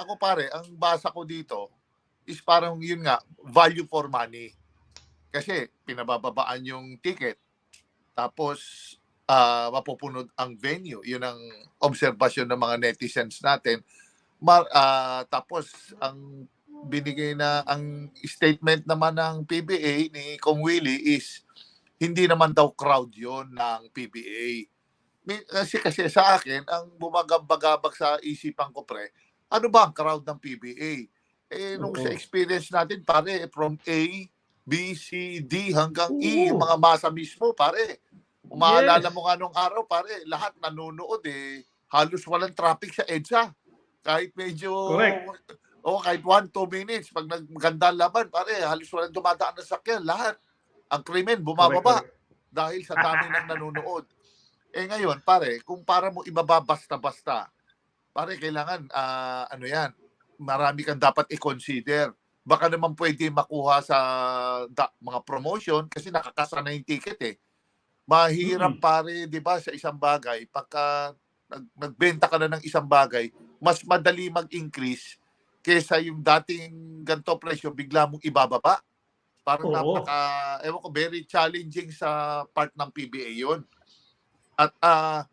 ako pare, ang basa ko dito is parang yun nga, value for money. Kasi pinabababaan yung ticket. Tapos ah mapupunod ang venue. Yun ang obserbasyon ng mga netizens natin. Mar, ah, tapos ang binigay na ang statement naman ng PBA ni Kong Willie is hindi naman daw crowd yon ng PBA. Kasi kasi sa akin, ang bumagabagabag sa isipan ko pre, ano ba ang crowd ng PBA? Eh, nung Oo. sa experience natin, pare, from A, B, C, D hanggang E, Oo. yung mga masa mismo, pare. Umaalala Yes. mo nga nung araw, pare, lahat nanonood eh. Halos walang traffic sa EDSA. Kahit medyo, Correct. oh, kahit one, two minutes, pag nagmaganda ang laban, pare, halos walang dumadaan na sakyan. Lahat. Ang krimen, bumababa correct. dahil sa dami ng nanonood. Eh ngayon, pare, kung para mo ibaba basta-basta, pare, kailangan, ah, ano yan, marami kang dapat i-consider. Baka naman pwede makuha sa da- mga promotion kasi nakakasa na yung ticket eh. Mahirap Mm. pare, di ba, sa isang bagay, pagka nag, nagbenta ka na ng isang bagay, mas madali mag-increase kesa yung dating ganto presyo, bigla mong ibababa. Parang Oo. napaka, ewan ko, very challenging sa part ng PBA yun. At ah,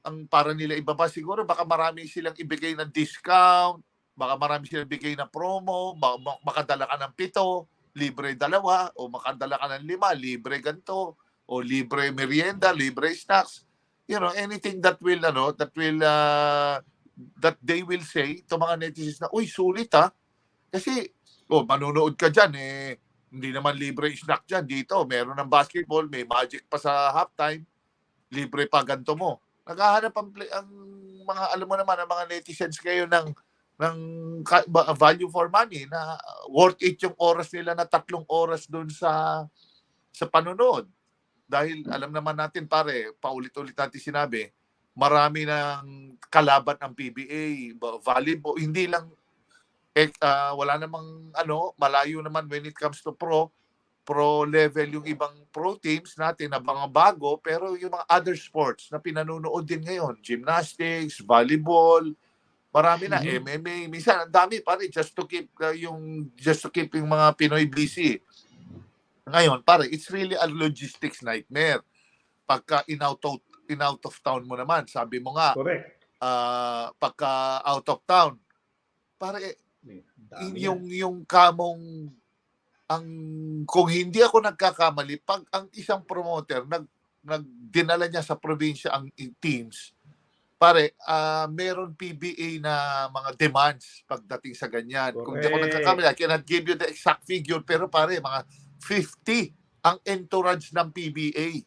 ang para nila ibaba siguro, baka marami silang ibigay ng discount, baka marami silang ibigay ng promo, makadala ka ng pito, libre dalawa, o makadala ka ng lima, libre ganito, o libre merienda, libre snacks. You know, anything that will, ano, that will, uh, that they will say to mga netizens na, uy, sulit ha. Kasi, oh, manunood ka dyan, eh, hindi naman libre snack dyan. Dito, meron ng basketball, may magic pa sa halftime, libre pa ganito mo. Naghahanap ang, ang mga, alam mo naman, ang mga netizens kayo ng, ng value for money na worth it yung oras nila na tatlong oras doon sa sa panonood. Dahil alam naman natin pare, paulit-ulit natin sinabi, marami ng kalaban ang PBA, ba- volleyball, hindi lang eh, ah, wala namang ano, malayo naman when it comes to pro, pro level yung ibang pro teams natin na mga bago, pero yung mga other sports na pinanonood din ngayon, gymnastics, volleyball, marami na Mhm. MMA, minsan ang dami pare just to keep ah, yung just to keep yung mga Pinoy busy. Ngayon, pare, it's really a logistics nightmare. Pagka in out of, in out of town mo naman, sabi mo nga, Correct. ah, pagka out of town, pare, yung yung kamong ang kung hindi ako nagkakamali pag ang isang promoter nag nagdinala niya sa probinsya ang teams pare ah meron PBA na mga demands pagdating sa ganyan. Kung di ako Correct. nagkakamali I cannot give you the exact figure pero pare mga 50 ang entourage ng PBA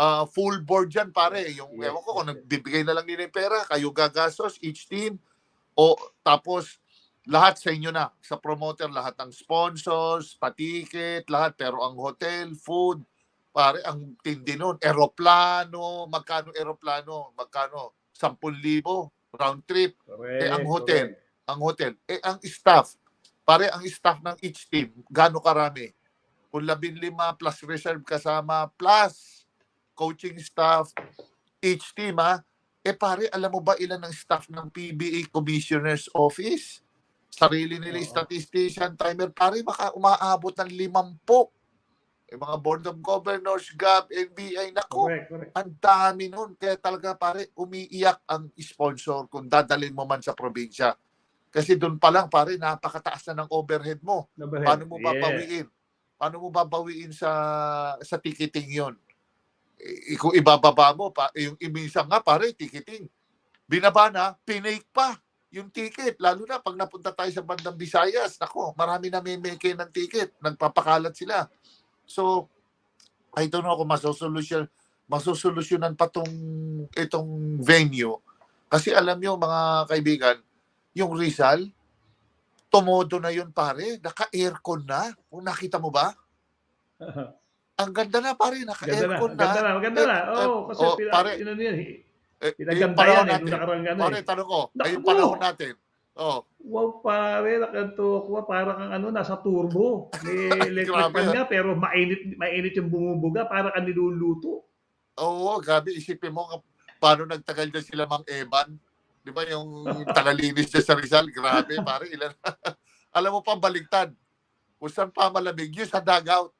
Ah, full board yan pare. Yung Yes, ewan ko kung nagbibigay na lang nila yung pera kayo gagastos each team o tapos lahat sa inyo na sa promoter lahat ng sponsors patiket lahat. Pero ang hotel food pare ang tindi nun. Eroplano magkano eroplano? Magkano? 10,000 round trip. Correct. Eh, ang hotel. correct. ang hotel. Eh ang staff pare ang staff ng each team gaano karami? Kung 15 plus reserve kasama plus coaching staff each team ha? Eh pare alam mo ba ilan ang staff ng PBA Commissioner's Office sarili nila yung statistician timer pare baka umaabot ng 50 yung mga board of governors GAB NBI nako Correct, correct. ang dami nun. Kaya talaga pare, umiiyak ang sponsor kung dadalhin mo man sa probinsya. Kasi doon pa lang pare, napakataas na ng overhead mo. Number Paano mo babawiin? Paano mo babawiin sa sa ticketing yon? Kung ibababa mo, pa, yung iminsan nga pare, ticketing. Binaba na, pinake pa yung ticket. Lalo na pag napunta tayo sa bandang Visayas, nako, marami na may meke ng ticket. Nagpapakalat sila. So, I don't know kung masosolusyon, masosolusyonan pa tong itong venue. Kasi alam nyo mga kaibigan, yung Rizal, tumodo na yun pare, naka-aircon na. Kung nakita mo ba? Ang ganda na pare, Ganda na, naka-aircon na. ganda na, maganda na. Eh, Oo, kasi oh, pare. ano yan, eh. Pinaganda yan eh, nung nakarang ano Pare, eh. tanong ko, ay yung Naku! panahon natin. Oh, Wow, pare, nakanto ko, parang kang ano, nasa turbo. May electric Grabe, fan ah. nga, pero mainit, mainit yung bumubuga, parang ka niluluto. oo, grabe, isipin mo, kap- paano nagtagal dyan sila Mang Evan? Di ba yung tagalinis niya sa Rizal? Grabe, pare. Ilan? Alam mo pa, baligtad. Kung saan pa malamig, yun sa dugout.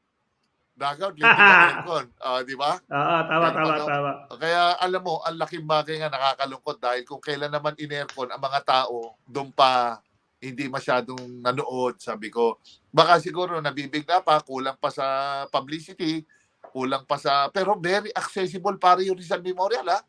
Dugout, libre ng aircon. Ah, di ba? Oo, tama, Kaya tama, pag- tama. Kaya alam mo, ang laking bagay nga nakakalungkot dahil kung kailan naman in-aircon ang mga tao, doon pa hindi masyadong nanood, sabi ko. Baka siguro nabibigla pa, kulang pa sa publicity, kulang pa sa... Pero very accessible pare yung Rizal Memorial, ha?